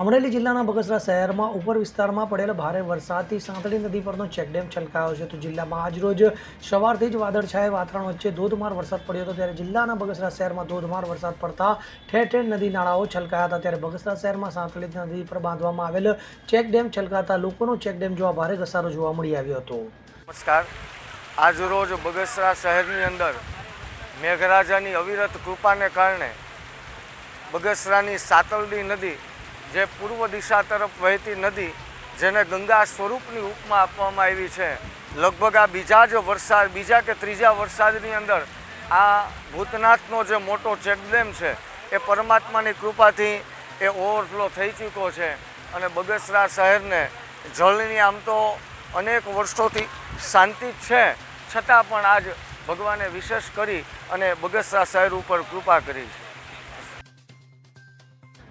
અમરેલી જિલ્લાના બગસરા શહેરમાં ઉપર વિસ્તારમાં પડેલો ભારે વરસાદથી સાંતળી નદી પરનો ચેકડેમ છલકાયો છે. તો જિલ્લામાં આજરોજ સવારથી જ વાદળછાયા વાતાવરણ વચ્ચે ધોધમાર વરસાદ પડ્યો હતો. ત્યારે જિલ્લાના બગસરા શહેરમાં ધોધમાર વરસાદ પડતા ઠેર ઠેર નદી નાળાઓ છલકાયા હતા. ત્યારે બગસરા શહેરમાં સાંતળી નદી પર બાંધવામાં આવેલ ચેકડેમ છલકાતા લોકોનો ચેકડેમ જોવા ભારે ઘસારો જોવા મળી આવ્યો હતો. નમસ્કાર. આજરોજ બગસરા શહેરની અંદર મેઘરાજાની અવિરત કૃપાને કારણે બગસરાની સાતલડી નદી જે પૂર્વ દિશા તરફ વહેતી નદી, જેને ગંગા સ્વરૂપની ઉપમા આપવામાં આવી છે. લગભગ આ બીજા જ વરસાદ, બીજા કે ત્રીજા વરસાદની અંદર આ ભૂતનાથનો જે મોટો ચેકડેમ છે, એ પરમાત્માની કૃપાથી એ ઓવરફ્લો થઈ ચૂક્યો છે અને બગસરા શહેરને જળની આમ તો અનેક વર્ષોથી શાંતિ છે, છતાં પણ આજ ભગવાને વિશેષ કરી અને બગસરા શહેર ઉપર કૃપા કરી છે.